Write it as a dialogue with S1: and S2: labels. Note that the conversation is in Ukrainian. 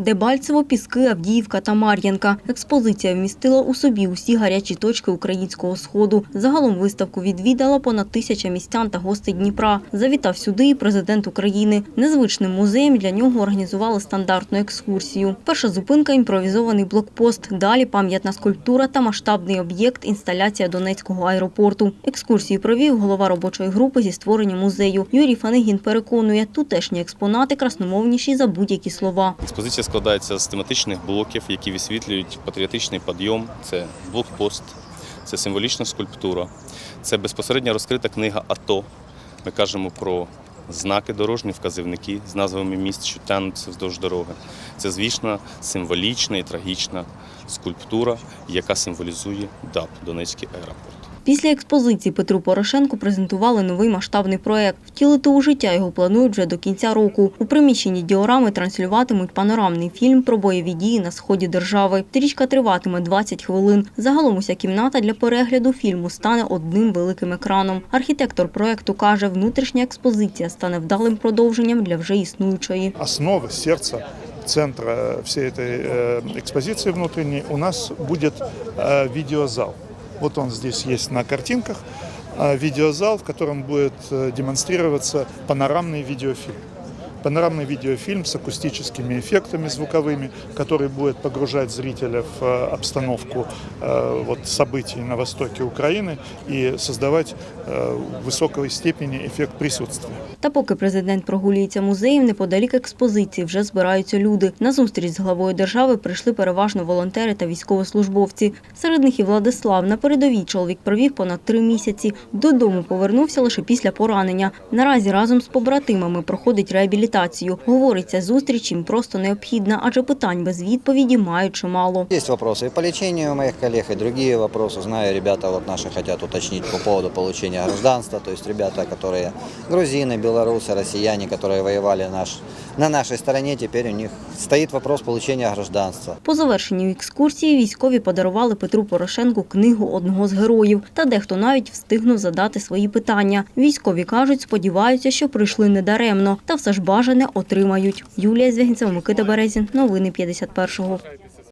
S1: Дебальцево, Піски, Авдіївка та Мар'янка. Експозиція вмістила у собі усі гарячі точки українського сходу. Загалом виставку відвідала понад тисяча містян та гостей Дніпра. Завітав сюди і президент України. Незвичним музеєм для нього організували стандартну екскурсію. Перша зупинка імпровізований блокпост. Далі пам'ятна скульптура та масштабний об'єкт інсталяція Донецького аеропорту. Екскурсію провів голова робочої групи зі створення музею. Юрій Фанегін переконує, тутешні експонати красномовніші за будь-які слова.
S2: Експозиція складається з тематичних блоків, які висвітлюють патріотичний підйом. Це блокпост, це символічна скульптура, це безпосередньо розкрита книга АТО. Ми кажемо про знаки дорожні вказівники з назвами міст, що тянуться вздовж дороги. Це, звісно, символічна і трагічна скульптура, яка символізує ДАП Донецький аеропорт.
S1: Після експозиції Петру Порошенку презентували новий масштабний проект. Втілити у життя його планують вже до кінця року. У приміщенні діорами транслюватимуть панорамний фільм про бойові дії на сході держави. Стрічка триватиме 20 хвилин. Загалом уся кімната для перегляду фільму стане одним великим екраном. Архітектор проекту каже, внутрішня експозиція стане вдалим продовженням для вже існуючої.
S3: основа, сердце, центра всей этой э, экспозиции внутренней у нас будет э, видеозал. Вот он здесь есть на картинках. э, Видеозал, в котором будет э, демонстрироваться панорамный видеофильм. Панорамный видеофильм с акустическими эффектами звуковыми, который будет погружать зрителя в э, обстановку э, вот, событий на востоке Украины и создавать э, в высокой степени эффект присутствия.
S1: Та поки президент прогулюється музеєм, неподалік експозиції вже збираються люди. На зустріч з главою держави прийшли переважно волонтери та військовослужбовці. Серед них і Владислав. На передовій чоловік провів понад три місяці. Додому повернувся лише після поранення. Наразі разом з побратимами проходить реабілітацію. Говорить, ця зустріч їм просто необхідна, адже питань без відповіді мають чимало.
S4: Есть вопросы и по лечению у моих коллег, и другие вопросы. Знаю, ребята вот наши хотят уточнить по поводу получения гражданства. То есть ребята, которые грузины, белорусы, россияне, которые воевали наш, на нашей стороне, теперь у них стоит вопрос получения гражданства.
S1: По завершенню екскурсії військові подарували Петру Порошенку книгу одного з героїв. Та дехто навіть встигнув задати свої питання. Військові кажуть, сподіваються, що прийшли недаремно, та все ж бажане отримають. Юлія Звягінцева, Микита Березін. Новини 51-го.